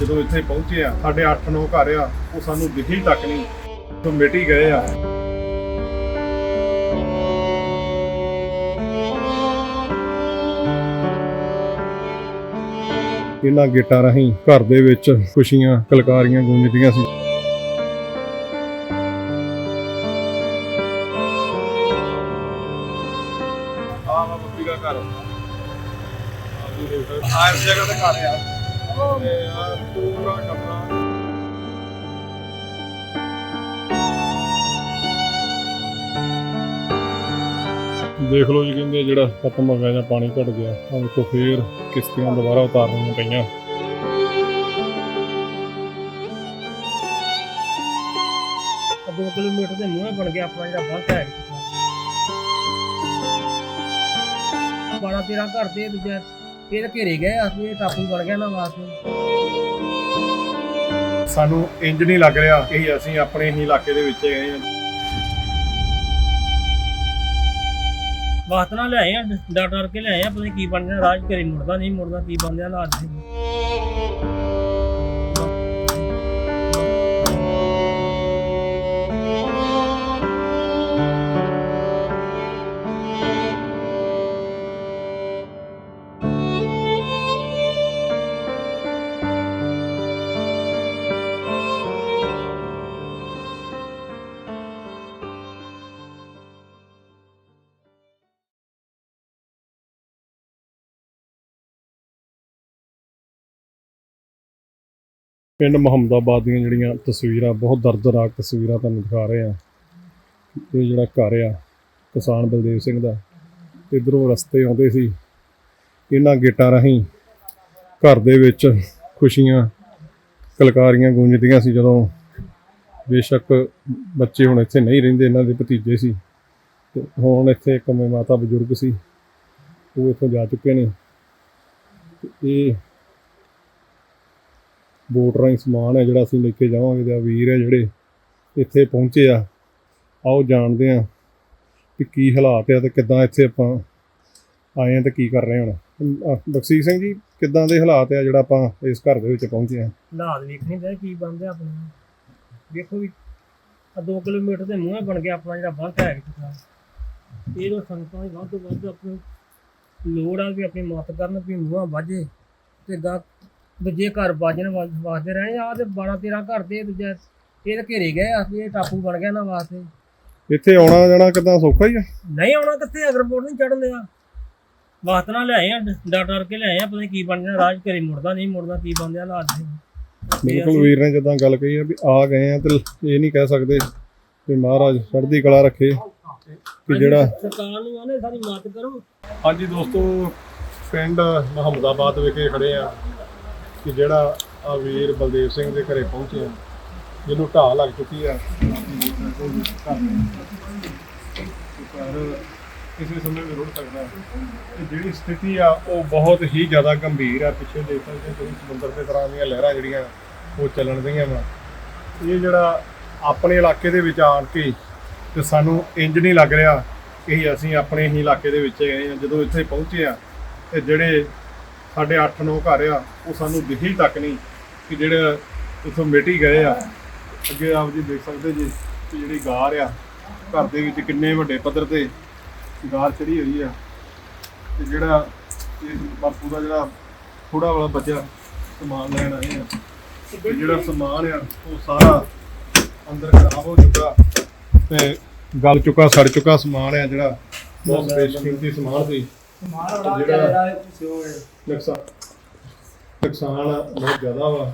ਜਦੋਂ ਇੱਥੇ ਪਹੁੰਚੇ ਆ, ਸਾਡੇ 8-9 ਘਰ ਆ, ਉਹ ਸਾਨੂੰ ਦਿਖੀ ਤੱਕ ਨਹੀਂ ਤੋਂ ਮਿਟ ਗਏ ਆ। ਇਹਨਾਂ ਗੇਟਾਂ ਰਾਹੀਂ ਘਰ ਦੇ ਵਿੱਚ ਖੁਸ਼ੀਆਂ, ਕਲਕਾਰੀਆਂ ਗੂੰਜਦੀਆਂ ਸੀ। ਆਹ ਵਾ ਦਾ ਘਰ। ਆ ਇਸ ਜਗ੍ਹਾ ਤੇ ਘਰ ਆ। ਤੇ ਆ ਪੂਰਾ ਕਮਰਾ। ਦੇਖ ਲਓ ਜੀ ਕਹਿੰਦੇ ਜਿਹੜਾ ਖਤਮ ਹੋ ਗਿਆ ਜਾਂ ਪਾਣੀ ਘਟ ਗਿਆ ਆ ਵੇਖੋ ਫੇਰ ਕਿਸ਼ਤੀਆਂ ਦੁਬਾਰਾ ਉਤਾਰਨੀਆਂ ਪਈਆਂ। ਆ 2 ਕਿਲੋਮੀਟਰ ਦੇ ਮੂੰਹ ਬਣ ਗਿਆ ਆਪਣਾ ਜਿਹੜਾ ਬੰਦ ਹੈ। ਬਾਰਾਂ ਤੇਰਾਂ ਘਰ ਦੇ ਦੂਜੇ ਇਹ ਘੇਰੇ ਗਏ ਅਸੀਂ ਇਹ ਟਾਪੂ ਬਣ ਗਿਆ ਨਾ ਵਾਸਤੇ ਸਾਨੂੰ ਇੰਜ ਨਹੀਂ ਲੱਗ ਰਿਹਾ ਕਿ ਅਸੀਂ ਆਪਣੇ ਹੀ ਇਲਾਕੇ ਦੇ ਵਿੱਚ ਗਏ ਹਾਂ। ਵਾਸਤ ਨਾਲ ਲਿਆਏ ਆ ਡਰ ਡਰ ਕੇ ਲਿਆਏ ਆ ਪਤਾ ਨੀ ਕੀ ਬਣ ਜਾਣਾ ਰਾਜ ਘਰੇ ਮੁੜਦਾ ਨਹੀਂ ਮੁੜਦਾ ਕੀ ਬਣ ਜਾਣਾ ਹਾਲਾਤ ਪਿੰਡ ਮੁਹੰਮਦਾਬਾਦ ਦੀਆਂ ਜਿਹੜੀਆਂ ਤਸਵੀਰਾਂ, ਬਹੁਤ ਦਰਦਨਾਕ ਤਸਵੀਰਾਂ ਤੁਹਾਨੂੰ ਦਿਖਾ ਰਹੇ ਆ ਇਹ ਜਿਹੜਾ ਘਰ ਆ, ਕਿਸਾਨ ਬਲਦੇਵ ਸਿੰਘ ਦਾ, ਇਧਰੋਂ ਰਸਤੇ ਆਉਂਦੇ ਸੀ। ਇਹਨਾਂ ਗੇਟਾਂ ਰਾਹੀਂ ਘਰ ਦੇ ਵਿੱਚ ਖੁਸ਼ੀਆਂ, ਕਲਕਾਰੀਆਂ ਗੂੰਜਦੀਆਂ ਸੀ। ਜਦੋਂ ਬੇਸ਼ੱਕ ਬੱਚੇ ਹੁਣ ਇੱਥੇ ਨਹੀਂ ਰਹਿੰਦੇ, ਇਹਨਾਂ ਦੇ ਭਤੀਜੇ ਸੀ। ਤੇ ਹੁਣ ਇੱਥੇ ਇੱਕ ਮੇ ਮਾਤਾ ਬਜ਼ੁਰਗ ਸੀ, ਉਹ ਇੱਥੋਂ ਜਾ ਚੁੱਕੇ ਨੇ। ਇਹ ਬੋਟ ਰਾਹੀਂ ਸਮਾਨ ਹੈ ਜਿਹੜਾ ਅਸੀਂ ਲੈ ਕੇ ਜਾਵਾਂਗੇ ਤੇ ਵੀਰ ਹੈ ਜਿਹੜੇ ਇੱਥੇ ਪਹੁੰਚੇ ਆ। ਆਓ ਜਾਣਦੇ ਆ ਕਿ ਕੀ ਹਾਲਾਤ ਆ ਤੇ ਕਿੱਦਾਂ ਇੱਥੇ ਆਪਾਂ ਆਏ ਆ ਤੇ ਕੀ ਕਰ ਰਹੇ ਹੁਣ। ਅਹ ਸਿੰਘ ਜੀ, ਕਿੱਦਾਂ ਦੇ ਹਾਲਾਤ ਆ ਜਿਹੜਾ ਆਪਾਂ ਇਸ ਘਰ ਦੇ ਵਿੱਚ ਪਹੁੰਚੇ ਆ ਹਾਲਾਤ ਵੇਖਣੇ ਚਾਹੀਦੇ, ਕੀ ਬਣਦੇ ਆਪਣੇ। ਦੇਖੋ ਵੀ ਆ 2 ਕਿਲੋਮੀਟਰ ਦੇ ਮੂੰਹ ਬਣ ਗਿਆ ਆਪਣਾ ਜਿਹੜਾ ਬੰਦ ਹੈ ਇਹ ਜੋ ਸੰਗਤਾਂ ਦੀ ਵੱਧ ਤੋਂ ਵੱਧ ਆਪਣੀ ਲੋੜ ਆ ਵੀ ਆਪਣੀ ਮਦਦ ਕਰਨ, ਵੀ ਮੂੰਹਾਂ ਵਾਜੇ ਤੇ ਗਾ ਦੂਜੇ ਘਰ ਬਾਜਣ ਵਾਸਤੇ ਰਹੇ ਆ ਤੇ 12 13 ਘਰ ਦੇ ਦੂਜੇ ਇਹ ਤਾਂ ਘੇਰੇ ਗਏ ਆ ਇਹ ਟਾਪੂ ਬਣ ਗਿਆ ਨਾ ਵਾਸਤੇ। ਇੱਥੇ ਆਉਣਾ ਜਾਣਾ ਕਿੱਦਾਂ ਸੌਖਾ ਹੀ ਆ? ਨਹੀਂ ਆਉਣਾ ਕਿੱਥੇ ਅਗਰ ਬੋਰਡ ਨਹੀਂ ਚੜਨ ਦਿਆ ਵਾਸਤ ਨਾਲ ਲਿਆਏ ਆ ਡਰ ਡਰ ਕੇ ਲਿਆਏ ਆ ਪਤਾ ਨੀ ਕੀ ਬਣ ਜਾਣਾ ਰਾਜ ਘਰੇ ਮੁੜਦਾ ਨਹੀਂ ਮੁੜਦਾ ਕੀ ਬਣਦੇ ਹਾਲਾਤ ਬਿਲਕੁਲ ਵੀਰ ਨੇ ਜਿੱਦਾਂ ਗੱਲ ਕਹੀ ਆ ਵੀ ਆ ਗਏ ਆ ਤੇ ਇਹ ਨਹੀਂ ਕਹਿ ਸਕਦੇ ਵੀ ਮਹਾਰਾਜ ਚੜ੍ਹਦੀ ਕਲਾ ਰੱਖੇ ਕਿ ਜਿਹੜਾ ਸਰਕਾਰ ਨੂੰ ਆਨੇ ਸਾਡੀ ਮਦਦ ਕਰੋ। ਹਾਂਜੀ ਦੋਸਤੋ ਪਿੰਡ ਮੁਹੰਮਦਾਬਾਦ ਵਿਖੇ ਖੜੇ ਆ। ਕਿ ਜਿਹੜਾ ਆ ਵੀਰ ਬਲਦੇਵ ਸਿੰਘ ਦੇ ਘਰੇ ਪਹੁੰਚਿਆ ਆ, ਜਿਹਨੂੰ ਢਾਹ ਲੱਗ ਚੁੱਕੀ ਆ। ਕਿਸੇ ਸਮੇਂ ਵੀ ਰੁੜ ਸਕਦਾ ਹੈ। ਤੇ ਜਿਹੜੀ ਸਥਿਤੀ ਆ, ਉਹ ਬਹੁਤ ਹੀ ਜ਼ਿਆਦਾ ਗੰਭੀਰ ਆ। ਪਿੱਛੇ ਦੇਖ ਸਕਦੇ ਤੁਸੀਂ ਸਮੁੰਦਰ ਦੇ ਤਰ੍ਹਾਂ ਦੀਆਂ ਲਹਿਰਾਂ ਜਿਹੜੀਆਂ ਉਹ ਚੱਲਣ ਦੀਆਂ ਵਾ। ਇਹ ਜਿਹੜਾ ਆਪਣੇ ਇਲਾਕੇ ਦੇ ਵਿੱਚ ਆਣ ਕੇ ਤੇ ਸਾਨੂੰ ਇੰਜ ਨਹੀਂ ਲੱਗ ਰਿਹਾ ਕਿ ਅਸੀਂ ਆਪਣੇ ਹੀ ਇਲਾਕੇ ਦੇ ਵਿੱਚ ਗਏ ਹਾਂ ਜਦੋਂ ਇੱਥੇ ਪਹੁੰਚੇ ਆ, ਤੇ ਜਿਹੜੇ ਸਾਡੇ 8-9 ਘਰ ਆ, ਉਹ ਸਾਨੂੰ ਦਿਖੀ ਤੱਕ ਨਹੀਂ ਕਿ ਜਿਹੜੇ ਇੱਥੋਂ ਮਿਟ ਗਏ ਆ। ਅੱਗੇ ਆਪ ਜੀ ਦੇਖ ਸਕਦੇ ਜੀ ਕਿ ਜਿਹੜੀ ਗਾਰ ਆ, ਘਰ ਦੇ ਵਿੱਚ ਕਿੰਨੇ ਵੱਡੇ ਪੱਧਰ ਤੇ ਗਾਰ ਚੜੀ ਹੋਈ ਆ। ਤੇ ਜਿਹੜਾ ਬਾਪੂ ਦਾ ਜਿਹੜਾ ਥੋੜਾ ਵਾਲਾ ਬਚਿਆ ਸਮਾਨ ਲੈਣ ਆਏ ਆ। ਤੇ ਜਿਹੜਾ ਸਮਾਨ ਆ, ਉਹ ਸਾਰਾ ਅੰਦਰ ਖਰਾਬ ਹੋ ਚੁੱਕਾ। ਤੇ ਗਲ ਚੁੱਕਾ, ਸੜ ਚੁੱਕਾ ਸਮਾਨ ਆ ਜਿਹੜਾ, ਬਹੁਤ ਬੇਸ਼ਕੀਮਤੀ ਸਮਾਨ ਸੀ। ਜਿਹੜਾ ਨੁਕਸਾਨ ਨੁਕਸਾਨ ਬਹੁਤ ਜ਼ਿਆਦਾ ਵਾ।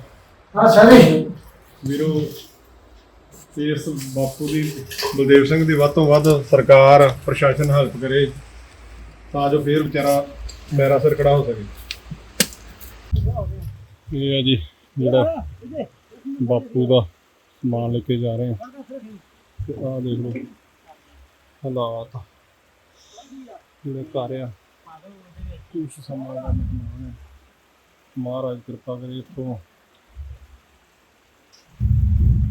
ਵੀਰੋ ਇਸ ਬਾਪੂ ਦੀ ਬਲਦੇਵ ਸਿੰਘ ਦੀ ਵੱਧ ਤੋਂ ਵੱਧ ਸਰਕਾਰ ਪ੍ਰਸ਼ਾਸਨ ਹੈਲਪ ਕਰੇ ਤਾਂ ਜੋ ਫੇਰ ਵਿਚਾਰਾ ਮੇਰਾ ਸਿਰ ਖੜਾ ਹੋ ਸਕੇ। ਇਹ ਹੈ ਜੀ ਜਿਹੜਾ ਬਾਪੂ ਦਾ ਸਮਾਨ ਲੈ ਕੇ ਜਾ ਰਹੇ ਹਾਂ ਤੇ ਆਹ ਦੇਖ ਲਓ। ਹਾਲਾਤ। ਜਿਹੜੇ ਘਰ ਆ ਕੁਛ ਸਮਾਂ ਦਾ ਮਹਿਮਾਨ ਹੈ। ਮਹਾਰਾਜ ਕਿਰਪਾ ਕਰੇ ਇਥੋਂ।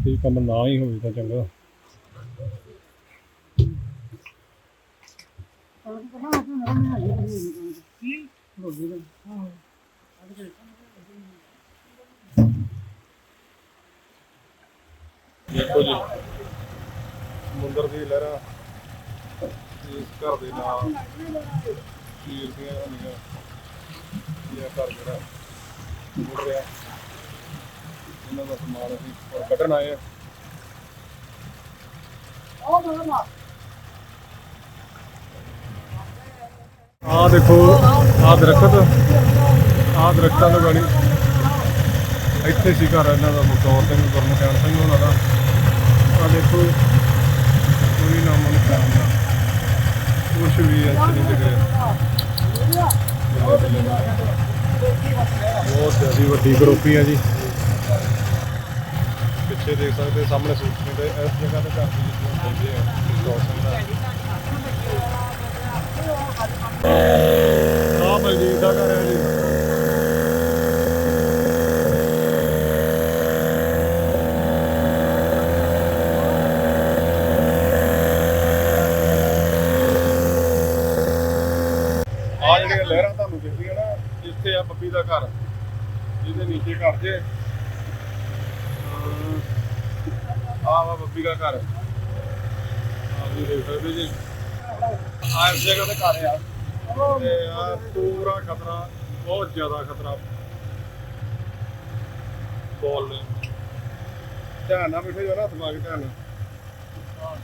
ਇਹ ਕੰਮ ਨਾ ਹੀ ਹੋਵੇ ਤਾਂ ਚੰਗਾ। ਦੇਖੋ ਜੀ ਸਮੁੰਦਰ ਦੀ ਲਹਿਰਾਂ ਇਸ ਘਰ ਦੇ ਨਾਲ ਚੀਰਦੀਆਂ ਹੁੰਦੀਆਂ ਇਹ ਘਰ ਜਿਹੜਾ ਮੁੜ ਰਿਹਾ। ਇਹਨਾਂ ਦਾ ਸਮਾਨ ਅਸੀਂ ਕੱਢਣ ਆਏ ਆ। ਆ ਦੇਖੋ ਆ ਦਰਖਤ ਆ ਦਰਖਤਾਂ ਤੋਂ ਗਾਣੀ ਇੱਥੇ ਸੀ ਘਰ ਇਹਨਾਂ ਦਾ ਮੁਕਤੌਰ ਸਿੰਘ, ਗੁਰਮੁਖਿਆਨ ਸਿੰਘ ਉਹਨਾਂ ਦਾ। ਆ ਦੇਖੋ, ਕੋਈ ਨਾਮ ਨਿਸ਼ਾਨ ਨਹੀਂ ਕੁਛ ਵੀ ਇੱਥੇ ਨਹੀਂ ਬਹੁਤ ਜ਼ਿਆਦਾ ਵੱਡੀ ਗਰੋਪੀ ਆ ਜੀ। ਪਿੱਛੇ ਦੇਖ ਸਕਦੇ, ਸਾਹਮਣੇ ਸੂਚਨੇ ਦੇ ਇਸ ਜਗ੍ਹਾ ਤੇ ਘਰ ਦੀ ਜਿੱਥੇ ਹੁੰਦੇ ਆ ਮੁਕਤੌਰ ਸਿੰਘ ਦਾ ਆ ਬਲਜੀਤ ਦਾ ਘਰ ਹੈ ਜੀ ਆ ਜਿਹੜੀਆਂ ਲਹਿਰਾਂ ਤੁਹਾਨੂੰ ਦਿਖਦੀਆਂ ਨਾ ਜਿੱਥੇ ਆ ਬੱਬੀ ਦਾ ਘਰ। ਜਿਹਦੇ ਨੀਚੇ ਘਰ ਜੇ। ਆ ਵਾ ਬੱਬੀ ਦਾ ਘਰ। ਆ ਵੀ ਦੇਖ ਸਕਦੇ ਜੀ। ਆ ਇਸ ਜਗ੍ਹਾ ਤੇ ਘਰ ਆ। ਤੇ ਆ ਪੂਰਾ ਖਤਰਾ, ਬਹੁਤ ਜ਼ਿਆਦਾ ਖਤਰਾ। ਬੋਲ ਨੇ ਧਿਆਨ ਨਾਲ ਬੈਠੇ ਜੋ ਨਾ ਦਿਮਾਗ ਧਿਆਨ ਨਾਲ।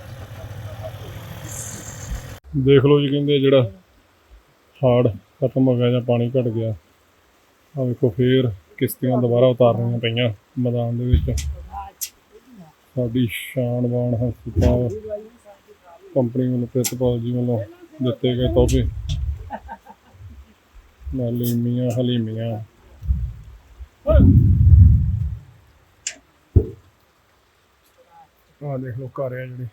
ਦੇਖ ਲਓ ਜੀ, ਕਹਿੰਦੇ ਜਿਹੜਾ ਹਾੜ ਖਤਮ ਹੋ ਗਿਆ ਜਾਂ ਪਾਣੀ ਘਟ ਗਿਆ ਆ ਵੇਖੋ ਫੇਰ ਕਿਸ਼ਤੀਆਂ ਦੁਬਾਰਾ ਉਤਾਰਨੀਆਂ ਪਈਆਂ ਮੈਦਾਨ ਦੇ ਵਿੱਚ। ਸਾਡੀ ਸ਼ਾਨਵਾਨ ਹਸਪਤਾਲ ਕੰਪਨੀ ਵੱਲੋਂ ਪ੍ਰਿਤਪਾਲ ਜੀ ਵੱਲੋਂ ਦਿੱਤੇ ਗਏ ਤੋਹਫੇ। ਨਾਲੀਮੀਆਂ ਹਲੀਮੀਆਂ। ਆ ਦੇਖ ਲਓ ਘਰ ਆ ਜਿਹੜੇ।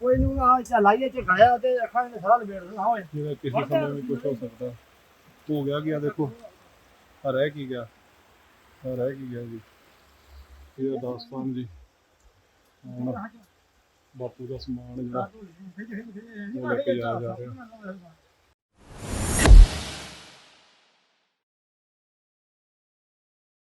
ਕੋਈ ਨੂੰ ਆ ਚਲਾਈਏ ਚ ਖਾਇਆ ਤੇ ਅੱਖਾਂ ਨੇ ਸਾਰਾ ਲਪੇਟ ਦੇਣਾ ਹੋਏ ਜਿਹੜਾ ਕਿਸੇ ਸਮੇਂ ਵੀ ਕੁਝ ਹੋ ਸਕਦਾ। ਹੋ ਗਿਆ ਗਿਆ ਦੇਖੋ। ਆ ਰਹਿ ਕੀ ਗਿਆ? ਆ ਰਹਿ ਕੀ ਗਿਆ ਜੀ? ਇਹ ਦਾਸਤਾਨ ਜੀ। ਬਾਪੂ ਦਾ ਸਮਾਨ ਜਿਹੜਾ ਲੈ ਕੇ ਜਾ ਰਿਹਾ।